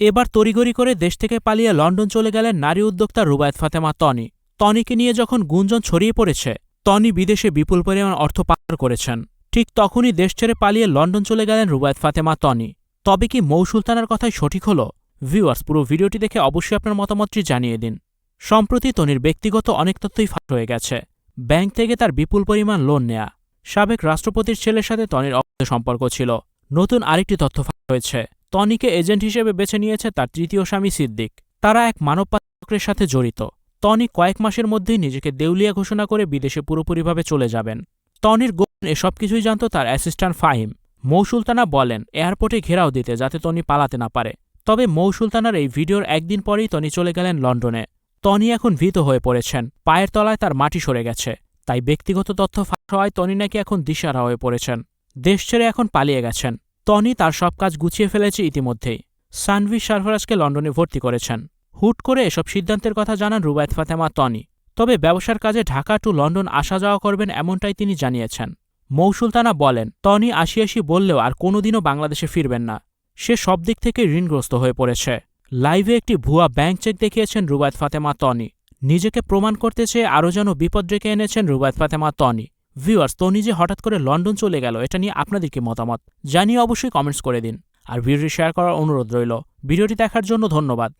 এবার তড়িগড়ি করে দেশ থেকে পালিয়ে লন্ডন চলে গেলেন নারী উদ্যোক্তা রুবায়ত ফাতেমা তনি তনিকে নিয়ে যখন গুঞ্জন ছড়িয়ে পড়েছে তনি বিদেশে বিপুল পরিমাণ অর্থ পাচার করেছেন। ঠিক তখনই দেশ ছেড়ে পালিয়ে লন্ডন চলে গেলেন রুবায়ত ফাতেমা তনি তবে কি মৌ সুলতানার কথাই সঠিক হল? ভিউয়ার্স, পুরো ভিডিওটি দেখে অবশ্যই আপনার মতামতটি জানিয়ে দিন। সম্প্রতি তনির ব্যক্তিগত অনেক তথ্যই ফাঁস হয়ে গেছে। ব্যাংক থেকে তার বিপুল পরিমাণ লোন নেয়া। সাবেক রাষ্ট্রপতির ছেলের সাথে তনির অবৈধ সম্পর্ক ছিল। নতুন আরেকটি তথ্য হয়েছে। টনিকে এজেন্ট হিসেবে বেছে নিয়েছে তার তৃতীয় স্বামী সিদ্দিক। তারা এক মানব পাচারের সাথে জড়িত। টনি কয়েক মাসের মধ্যেই নিজেকে দেউলিয়া ঘোষণা করে বিদেশে পুরোপুরিভাবে চলে যাবেন। টনির গোপন এসব কিছুই জানত তার অ্যাসিস্ট্যান্ট ফাহিম। মৌ সুলতানা বলেন, এয়ারপোর্টে ঘেরাও দিতে যাতে টনি পালাতে না পারে। তবে মৌ সুলতানার এই ভিডিওর একদিন পরেই টনি চলে গেলেন লন্ডনে। টনি এখন ভীত হয়ে পড়েছেন। পায়ের তলায় তার মাটি সরে গেছে। তাই ব্যক্তিগত তথ্য ফাঁস হওয়ায় টনি নাকি এখন দিশারা হয়ে পড়েছেন। দেশ ছেড়ে এখন পালিয়ে গেছেন। টনি তার সব কাজ গুছিয়ে ফেলেছে ইতিমধ্যেই। সানভি সারফরাজকে লন্ডনে ভর্তি করেছেন। হুট করে এসব সিদ্ধান্তের কথা জানান রুবায়ত ফাতেমা, টনি। তবে ব্যবসার কাজে ঢাকা টু লন্ডন আসা যাওয়া করবেন এমনটাই তিনি জানিয়েছেন। মৌসুলতানা বলেন, টনি আসি আসি বললেও আর কোনোদিনও বাংলাদেশে ফিরবেন না। সে সব দিক থেকে ঋণগ্রস্ত হয়ে পড়েছে। লাইভে একটি ভুয়া ব্যাংক চেক দেখিয়েছেন রুবায়ত ফাতেমা, টনি। নিজেকে প্রমাণ করতে চেয়ে আরও যেন বিপদ ডেকে এনেছেন রুবায়ত ফাতেমা, টনি। ভিউয়ার্স, তো যে হঠাৎ করে লন্ডন চলে গেল, এটা নিয়ে আপনাদের কি মতামত জানিয়ে অবশ্যই কমেন্টস করে দিন। আর ভিডিওটি শেয়ার করার অনুরোধ রইল। ভিডিওটি দেখার জন্য ধন্যবাদ।